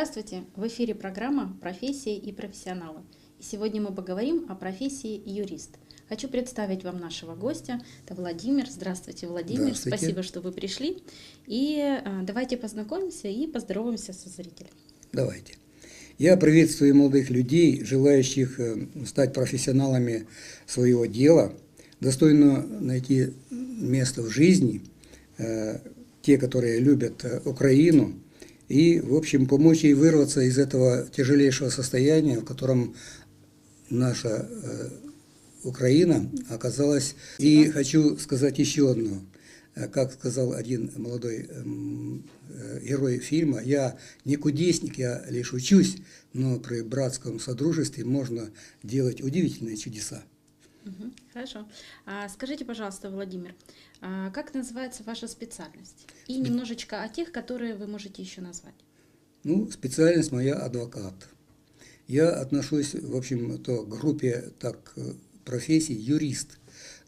Здравствуйте! В эфире программа «Профессии и профессионалы». И сегодня мы поговорим о профессии юрист. Хочу представить вам нашего гостя. Это Владимир. Здравствуйте, Владимир. Здравствуйте. Спасибо, что вы пришли. И э, давайте познакомимся и поздороваемся со зрителями. Давайте. Я приветствую молодых людей, желающих э, стать профессионалами своего дела, достойно найти место в жизни, э, те, которые любят э, Украину, и, в общем, помочь ей вырваться из этого тяжелейшего состояния, в котором наша э, Украина оказалась. И хочу сказать еще одно. Э, Как сказал один молодой эм, э, герой фильма, я не кудесник, я лишь учусь, но при братском содружестве можно делать удивительные чудеса. Мгм, Хорошо. А скажите, пожалуйста, Владимир, а как называется ваша специальность? И немножечко о тех, которые вы можете еще назвать. Ну, специальность моя адвокат. Я отношусь, в общем-то, к группе так э, профессий юрист.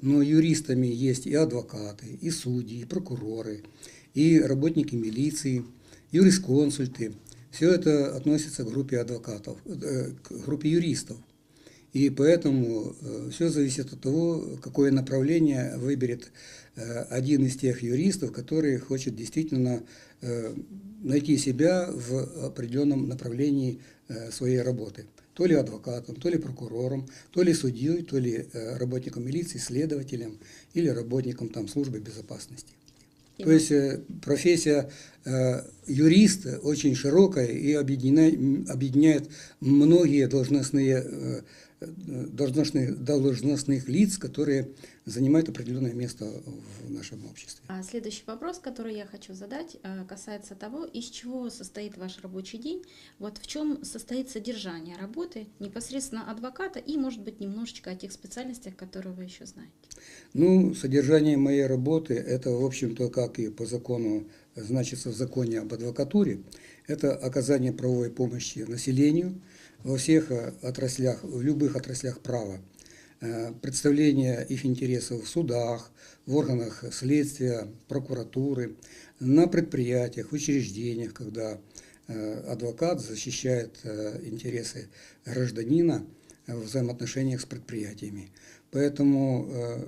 Но юристами есть и адвокаты, и судьи, и прокуроры, и работники милиции, юрисконсульты. Все это относится к группе адвокатов, э, к группе юристов. И поэтому все зависит от того, какое направление выберет э, один из тех юристов, который хочет действительно э, найти себя в определенном направлении э, своей работы. То ли адвокатом, то ли прокурором, то ли судьей, то ли э, работником милиции, следователем или работником там, службы безопасности. То есть э, профессия э, юриста очень широкая и объединяет, объединяет многие должностные, э, должностных, должностных лиц, которые занимают определенное место в нашем обществе. А следующий вопрос, который я хочу задать, э, касается того, из чего состоит ваш рабочий день, вот в чем состоит содержание работы непосредственно адвоката и, может быть, немножечко о тех специальностях, которые вы еще знаете. Ну, содержание моей работы, это, в общем-то, как и по закону, значится в законе об адвокатуре, это оказание правовой помощи населению во всех э, отраслях, в любых отраслях права, Э, представление их интересов в судах, в органах следствия, прокуратуры, на предприятиях, в учреждениях, когда э, адвокат защищает интересы гражданина в взаимоотношениях с предприятиями. Поэтому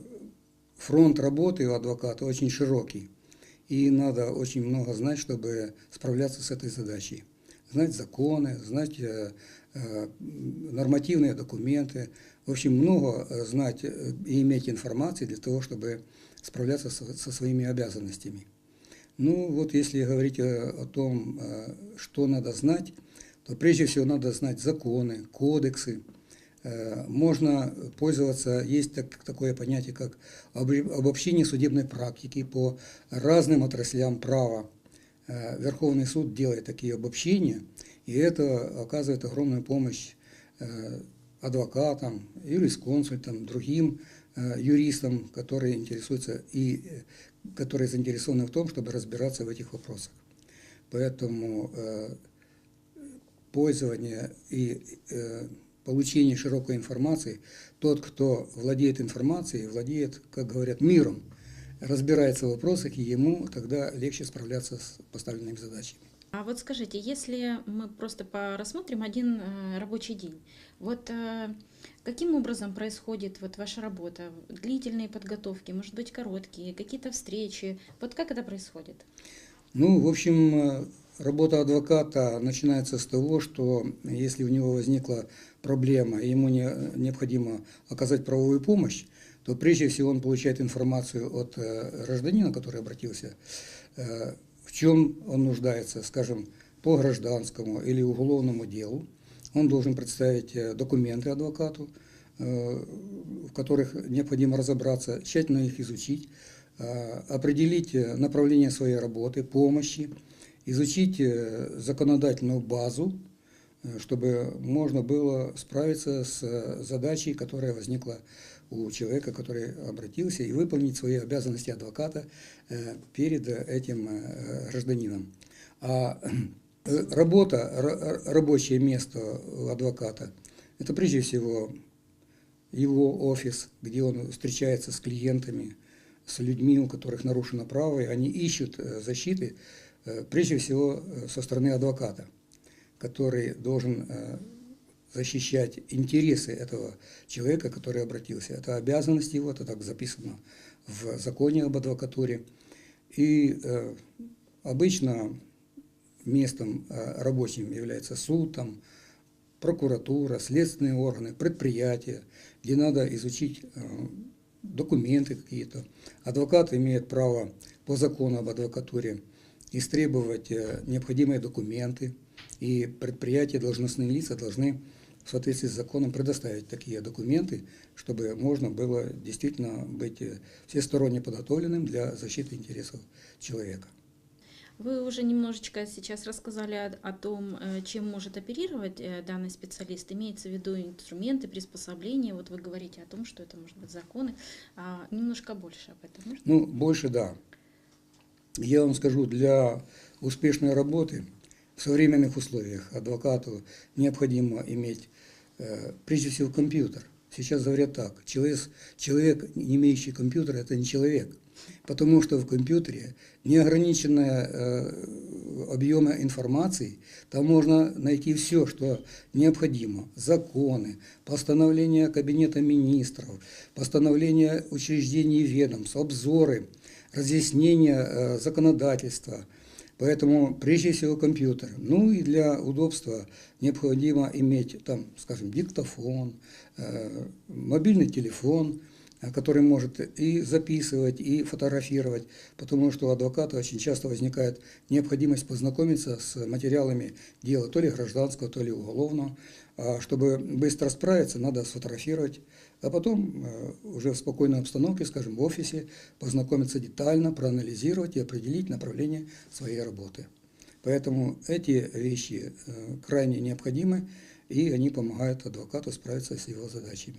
фронт работы у адвоката очень широкий, и надо очень много знать, чтобы справляться с этой задачей. Знать законы, знать нормативные документы, в общем, много э, знать э, и иметь информации для того, чтобы справляться со, своими обязанностями. Ну вот если говорить о, о том, э, что надо знать, то прежде всего надо знать законы, кодексы. Можно пользоваться, есть так, такое понятие, как обобщение судебной практики по разным отраслям права. Верховный суд делает такие обобщения, и это оказывает огромную помощь адвокатам, юрисконсультам, другим э, юристам, которые интересуются и э, которые заинтересованы в том, чтобы разбираться в этих вопросах. Поэтому э, пользование и получение широкой информации, тот, кто владеет информацией, владеет, как говорят, миром, разбирается в вопросах, и ему тогда легче справляться с поставленными задачами. А вот скажите, если мы просто рассмотрим один э, рабочий день, вот э, каким образом происходит вот ваша работа? Длительные подготовки, может быть, короткие, какие-то встречи? Вот как это происходит? Ну, в общем, э, работа адвоката начинается с того, что если у него возникла проблема, и ему не, необходимо оказать правовую помощь, то прежде всего он получает информацию от гражданина, который обратился в чем он нуждается, скажем, по гражданскому или уголовному делу. Он должен представить э, документы адвокату, э, в которых необходимо разобраться, тщательно их изучить, э, определить направление своей работы, помощи, изучить законодательную базу, чтобы можно было справиться с задачей, которая возникла у человека, который обратился, и выполнить свои обязанности адвоката э, перед этим э, гражданином. А э, работа, рабочее место адвоката – это прежде всего его офис, где он встречается с клиентами, с людьми, у которых нарушено право, и они ищут защиты, прежде всего со стороны адвоката. который должен э, защищать интересы этого человека, который обратился. Это обязанность его, это так записано в законе об адвокатуре. И э, обычно местом э, рабочим является суд, там, прокуратура, следственные органы, предприятия, где надо изучить э, документы какие-то. Адвокат имеет право по закону об адвокатуре истребовать э, необходимые документы, и предприятия, должностные лица должны в соответствии с законом предоставить такие документы, чтобы можно было действительно быть э, всесторонне подготовленным для защиты интересов человека. Вы уже немножечко сейчас рассказали о, о том, э, чем может оперировать э, данный специалист. Имеется в виду инструменты, приспособления. Вот вы говорите о том, что это может быть законы. А немножко больше об этом можно? Ну, больше да. Я вам скажу, для успешной работы в современных условиях адвокату необходимо иметь э, прежде всего компьютер. Сейчас говорят так, человек, человек, не имеющий компьютер, это не человек. Потому что в компьютере неограниченная э, объема информации, там можно найти все, что необходимо. Законы, постановления Кабинета министров, постановления учреждений ведомств, обзоры, разъяснения э, законодательства – Поэтому прежде всего компьютер. Ну и для удобства необходимо иметь там, скажем, диктофон, э, мобильный телефон, э, который может и записывать, и фотографировать, потому что у адвоката очень часто возникает необходимость познакомиться с материалами дела, то ли гражданского, то ли уголовного. А чтобы быстро справиться, надо сфотографировать, а потом э, уже в спокойной обстановке, скажем, в офисе, познакомиться детально, проанализировать и определить направление своей работы. Поэтому эти вещи э, крайне необходимы, и они помогают адвокату справиться с его задачами.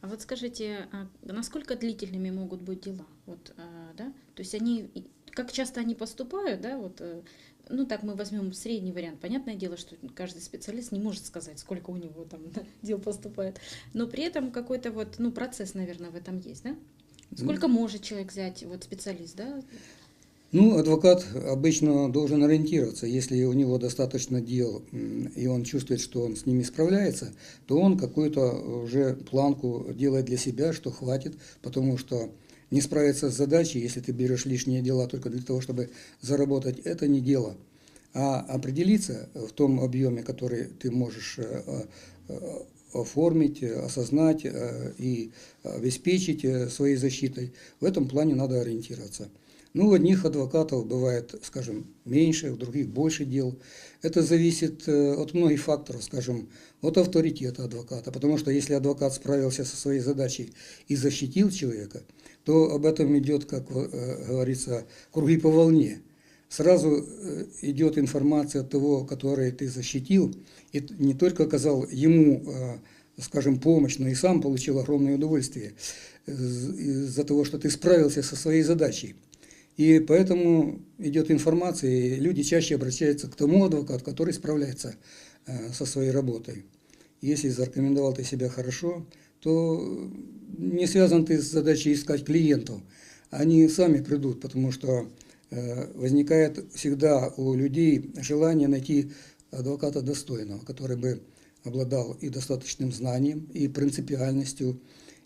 А вот скажите, а насколько длительными могут быть дела? Вот, а, да? То есть они, как часто они поступают, да, вот э, ну так мы возьмем средний вариант. Понятное дело, что каждый специалист не может сказать, сколько у него там да, дел поступает. Но при этом какой-то вот, ну, процесс, наверное, в этом есть, да? Сколько ну, может человек взять, вот специалист, да? Ну, адвокат обычно должен ориентироваться. Если у него достаточно дел, и он чувствует, что он с ними справляется, то он какую-то уже планку делает для себя, что хватит, потому что не справиться с задачей, если ты берешь лишние дела только для того, чтобы заработать, это не дело. А определиться в том объеме, который ты можешь э, э, оформить, осознать э, и обеспечить своей защитой, в этом плане надо ориентироваться. Ну, у одних адвокатов бывает, скажем, меньше, у других больше дел. Это зависит от многих факторов, скажем, от авторитета адвоката. Потому что если адвокат справился со своей задачей и защитил человека – то об этом идет, как э, говорится, круги по волне. Сразу э, идет информация от того, который ты защитил, и не только оказал ему, э, скажем, помощь, но и сам получил огромное удовольствие из-за того, что ты справился со своей задачей. И поэтому идет информация, и люди чаще обращаются к тому адвокату, который справляется со своей работой. Если зарекомендовал ты себя хорошо, то не связан ты с задачей искать клиентов. Они сами придут, потому что э, возникает всегда у людей желание найти адвоката достойного, который бы обладал и достаточным знанием, и принципиальностью,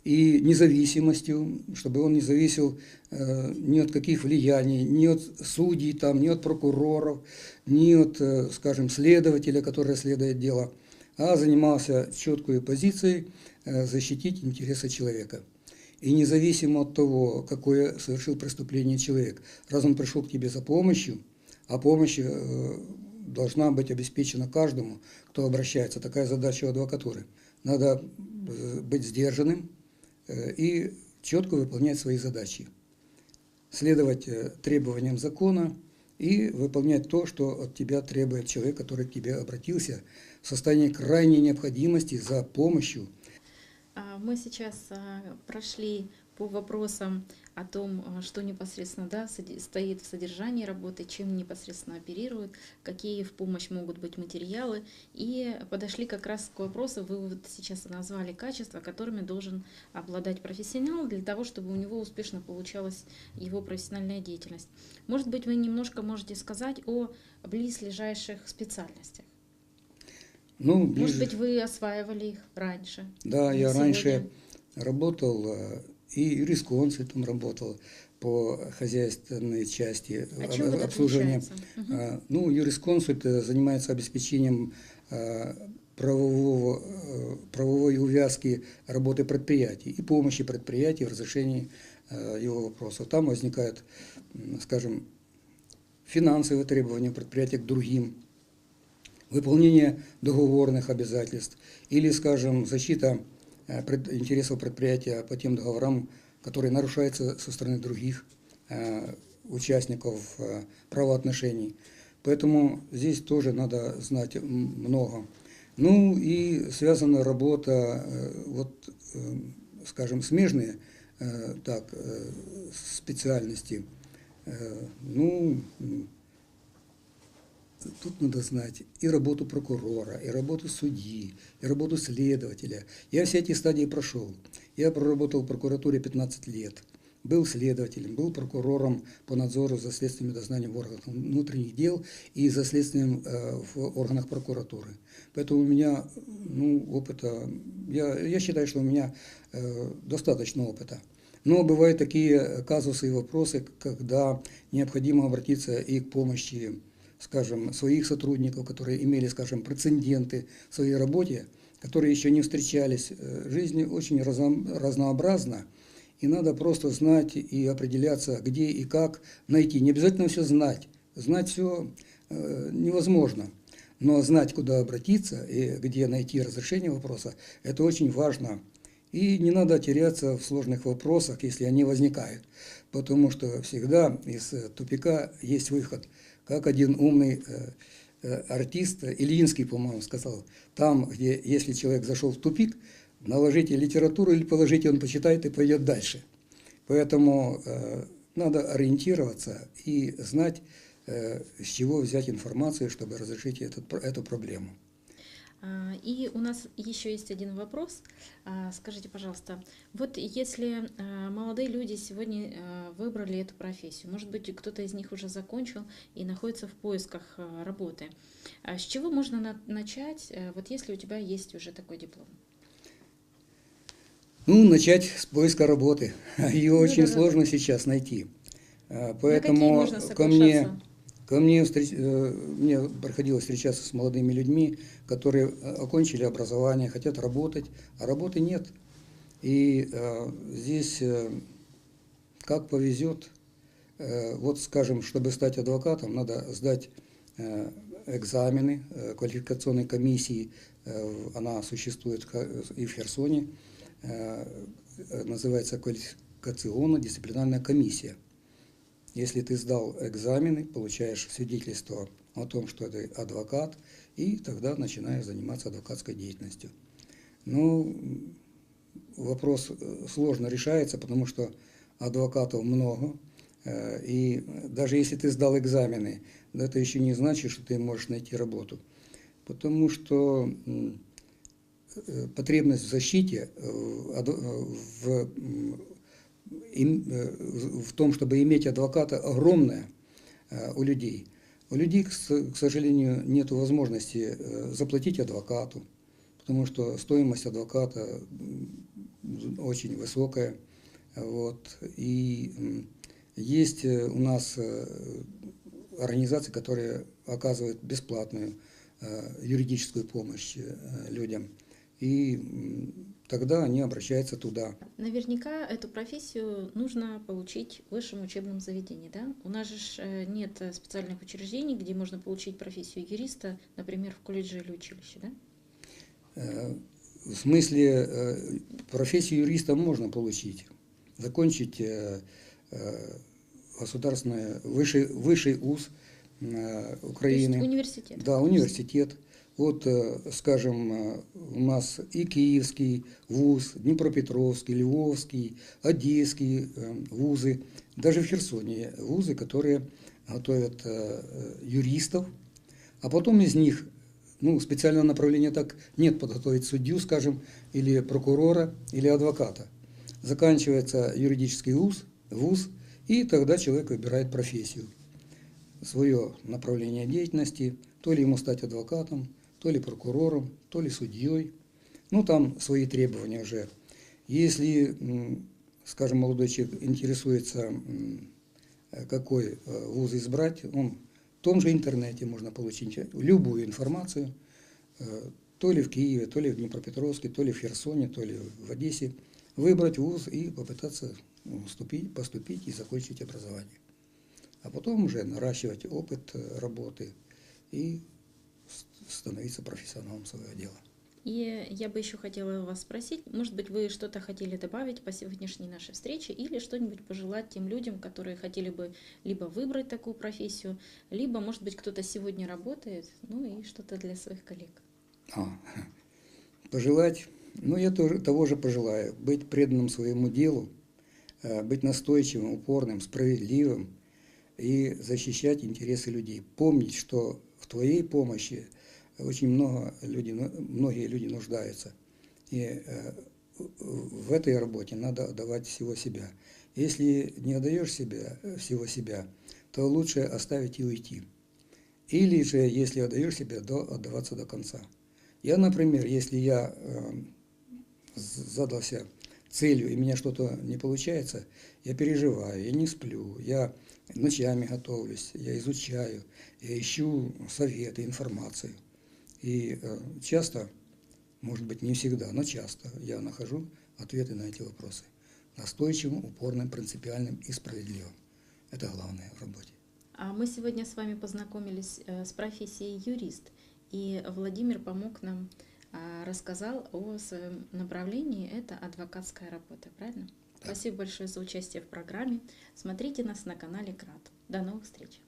и независимостью, чтобы он не зависел э, ни от каких влияний, ни от судей, там, ни от прокуроров, ни от, э, скажем, следователя, который расследует дело, а занимался четкой позицией, Э, защитить интересы человека. И независимо от того, какое совершил преступление человек, раз он пришел к тебе за помощью, а помощь э, должна быть обеспечена каждому, кто обращается. Такая задача у адвокатуры. Надо э, быть сдержанным и четко выполнять свои задачи. Следовать требованиям закона и выполнять то, что от тебя требует человек, который к тебе обратился состоянии крайней необходимости за помощью – а, мы сейчас а, прошли по вопросам о том, а, что непосредственно да, стоит в содержании работы, чем непосредственно оперируют, какие в помощь могут быть материалы. И подошли как раз к вопросу, вы вот сейчас назвали качества, которыми должен обладать профессионал для того, чтобы у него успешно получалась его профессиональная деятельность. Может быть, вы немножко можете сказать о близлежащих специальностях? Ну, Может ближе, быть, вы осваивали их раньше? да, я сегодня? раньше работал э, и юрисконсультом работал по хозяйственной части А чем это обслуживания. отличается? Мгм. А, Ну, юрисконсульт занимается обеспечением э, правового, э, правовой увязки работы предприятий и помощи предприятий в разрешении его вопросов. Там возникают, скажем, финансовые требования предприятия к другим, выполнение договорных обязательств или, скажем, защита э, интересов предприятия по тем договорам, которые нарушаются со стороны других э, участников э, правоотношений. Поэтому здесь тоже надо знать много. Ну и связана работа, вот, скажем, смежные так, специальности. Ну, тут надо знать и работу прокурора, и работу судьи, и работу следователя. Я все эти стадии прошел. Я проработал в прокуратуре 15 лет. Был следователем, был прокурором по надзору за следственным дознанием в органах внутренних дел и за следствием э, в органах прокуратуры. Поэтому у меня ну, опыта, я, я считаю, что у меня э, достаточно опыта. Но бывают такие казусы и вопросы, когда необходимо обратиться и к помощи, скажем, своих сотрудников, которые имели, скажем, прецеденты в своей работе, которые еще не встречались. Э, Жизнь очень разно- разнообразна, и надо просто знать и определяться, где и как найти. Не обязательно все знать. Знать все невозможно. Но знать, куда обратиться и где найти разрешение вопроса, это очень важно. И не надо теряться в сложных вопросах, если они возникают. Потому что всегда из э, тупика есть выход. Как один умный э, э, артист, Ильинский, по-моему, сказал, там, где если человек зашел в тупик, наложите литературу или положите, он почитает и пойдет дальше. Поэтому э, надо ориентироваться и знать, э, с чего взять информацию, чтобы разрешить этот, эту проблему. А, И у нас еще есть один вопрос. А, Скажите, пожалуйста, вот если а, молодые люди сегодня выбрали эту профессию, может быть, кто-то из них уже закончил и находится в поисках работы, с чего можно на- начать, вот если у тебя есть уже такой диплом? Ну, начать с поиска работы. Ее Ну очень да-да-да. сложно сейчас найти. Поэтому ко мне? Ко мне, встреч- э, мне приходилось встречаться с молодыми людьми, которые э, окончили образование, хотят работать, а работы нет. И э, здесь э, как повезет, Э, вот, скажем, чтобы стать адвокатом, надо сдать э, экзамены э, квалификационной комиссии, э, она существует и в Херсоне, э, э, называется квалификационно-дисциплинарная комиссия. Если ты сдал экзамены, получаешь свидетельство о том, что ты адвокат, и тогда начинаешь заниматься адвокатской деятельностью. Ну, вопрос э, сложно решается, потому что адвокатов много, э, и даже если ты сдал экзамены, это еще не значит, что ты можешь найти работу. Потому что э, потребность в защите, в э, в том, чтобы иметь адвоката, огромная э, у людей. У людей, к сожалению, нет возможности э, заплатить адвокату, потому что стоимость адвоката очень высокая. Вот. И есть у нас организации, которые оказывают бесплатную юридическую помощь людям. И тогда они обращаются туда. Наверняка эту профессию нужно получить в высшем учебном заведении, да? У нас же э, нет э, специальных учреждений, где можно получить профессию юриста, например, в колледже или училище, да? Э, В смысле, профессию юриста можно получить, закончить государственный высший, высший УЗ э, То есть Украины. университет. Да, университет. Вот, э, скажем, э, у нас и Киевский вуз, Днепропетровский, Львовский, Одесский э, вузы, даже в Херсоне вузы, которые готовят юристов, а потом из них, ну, специального направления так нет, подготовить судью, скажем, или прокурора, или адвоката. Заканчивается юридический вуз, вуз, и тогда человек выбирает профессию. Свое направление деятельности, то ли ему стать адвокатом, то ли прокурором, то ли судьей. Ну, там свои требования уже. Если, скажем, молодой человек интересуется, э, какой э, вуз избрать, он в том же интернете можно получить любую информацию, э, то ли в Киеве, то ли в Днепропетровске, то ли в Херсоне, то ли в Одессе, выбрать вуз и попытаться ну, вступить, поступить и закончить образование. А потом уже наращивать опыт работы и становиться профессионалом своего дела. И я бы еще хотела вас спросить, может быть, вы что-то хотели добавить по сегодняшней нашей встрече или что-нибудь пожелать тем людям, которые хотели бы либо выбрать такую профессию, либо, может быть, кто-то сегодня работает, ну и что-то для своих коллег. А, пожелать, ну я тоже того же пожелаю, быть преданным своему делу, э, быть настойчивым, упорным, справедливым и защищать интересы людей. Помнить, что в твоей помощи очень много люди, многие люди нуждаются. И э, в этой работе надо отдавать всего себя. Если не отдаешь себя, всего себя, то лучше оставить и уйти. Или же, если отдаешь себя, то отдаваться до конца. Я, например, если я э, з- задался целью, и меня что-то не получается, я переживаю, я не сплю, я ночами готовлюсь, я изучаю, я ищу советы, информацию. И э, часто, может быть, не всегда, но часто я нахожу ответы на эти вопросы. Настойчивым, упорным, принципиальным и справедливым. Это главное в работе. А мы сегодня с вами познакомились э, с профессией юрист, и Владимир помог нам, а, рассказал о своем направлении, это адвокатская работа, правильно? Да. Спасибо большое за участие в программе. Смотрите нас на канале КРАТ. До новых встреч!